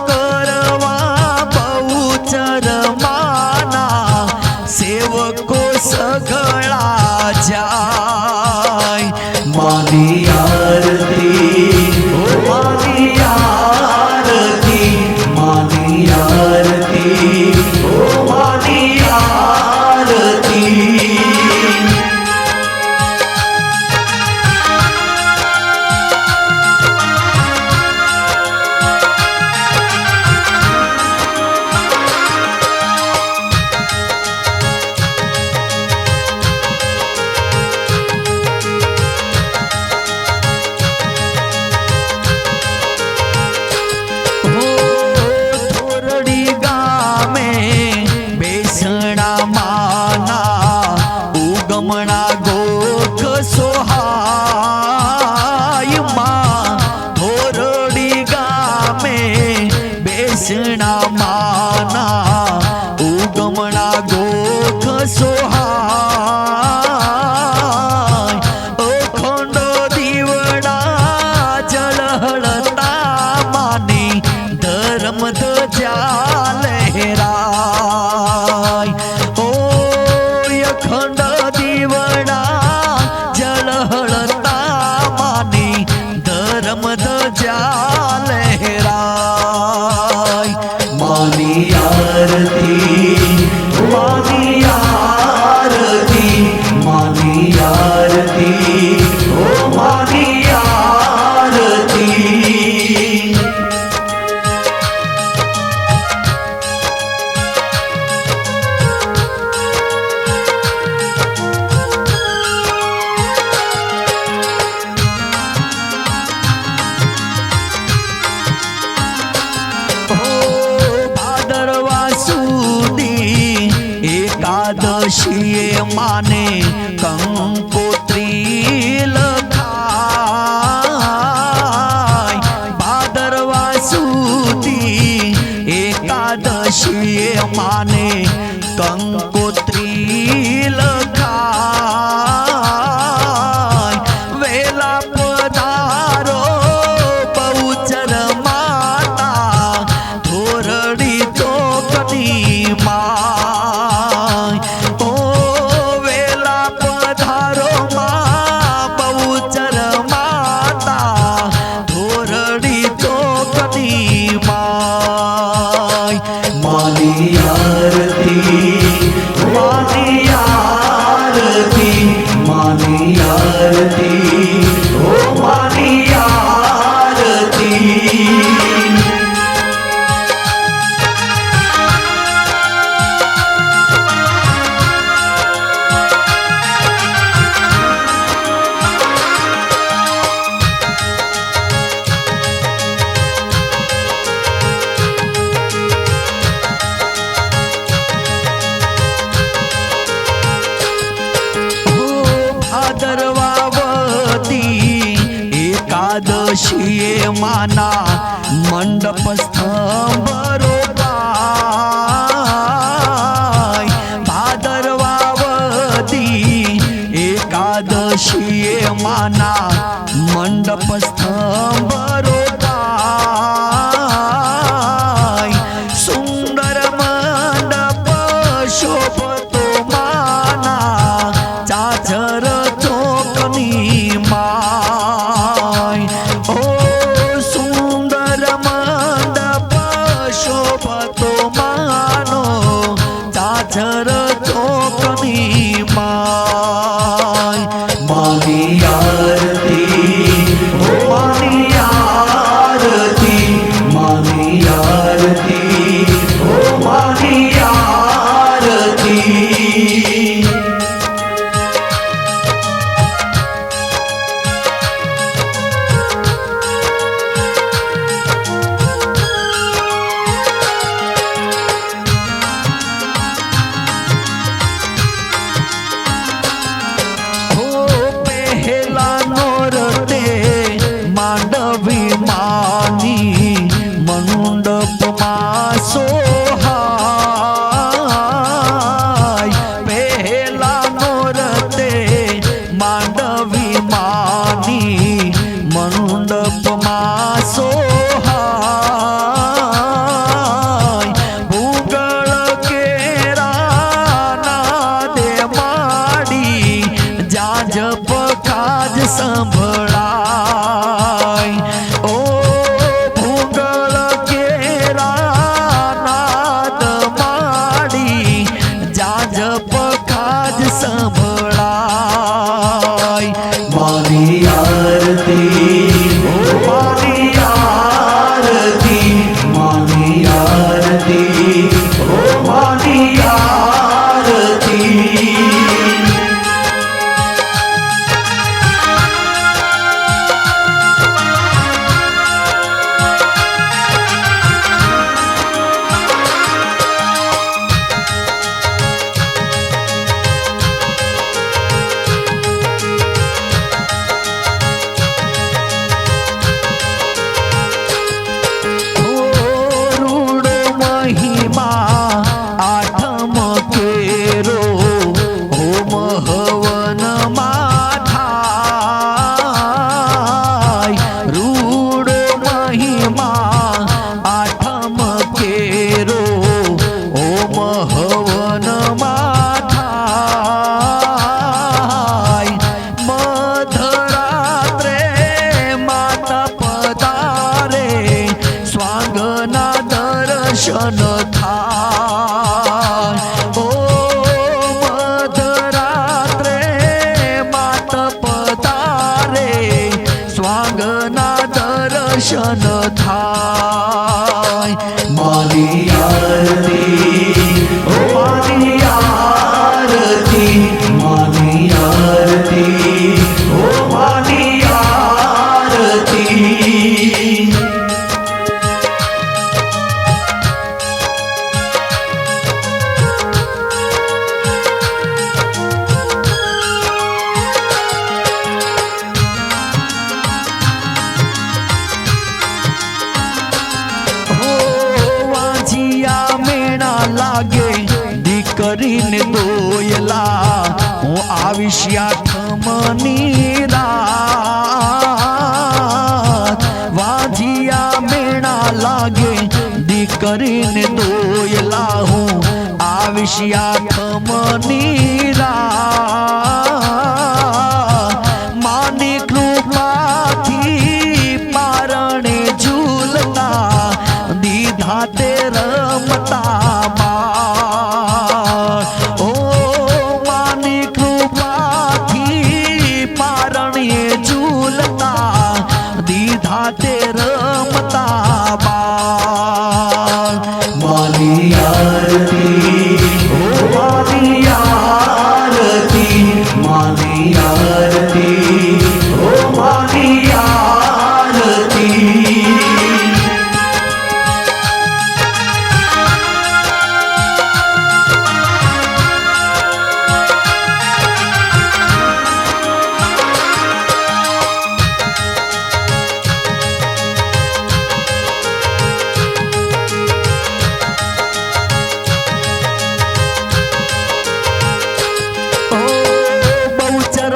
Oh. மணா Ekadashi ये माना मंडपस्थंभ रोगाय भादरवावती एकादशी माना सांभ કરીને દોયલા હું આવીશ યાઠમની રાત. વાજિયા મેણા લાગે દીકરીને દોયલા હું આવીશ યાઠમની રાત. માની કૃપાથી પારણે ઝૂલતા, દીધા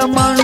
hermano.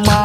my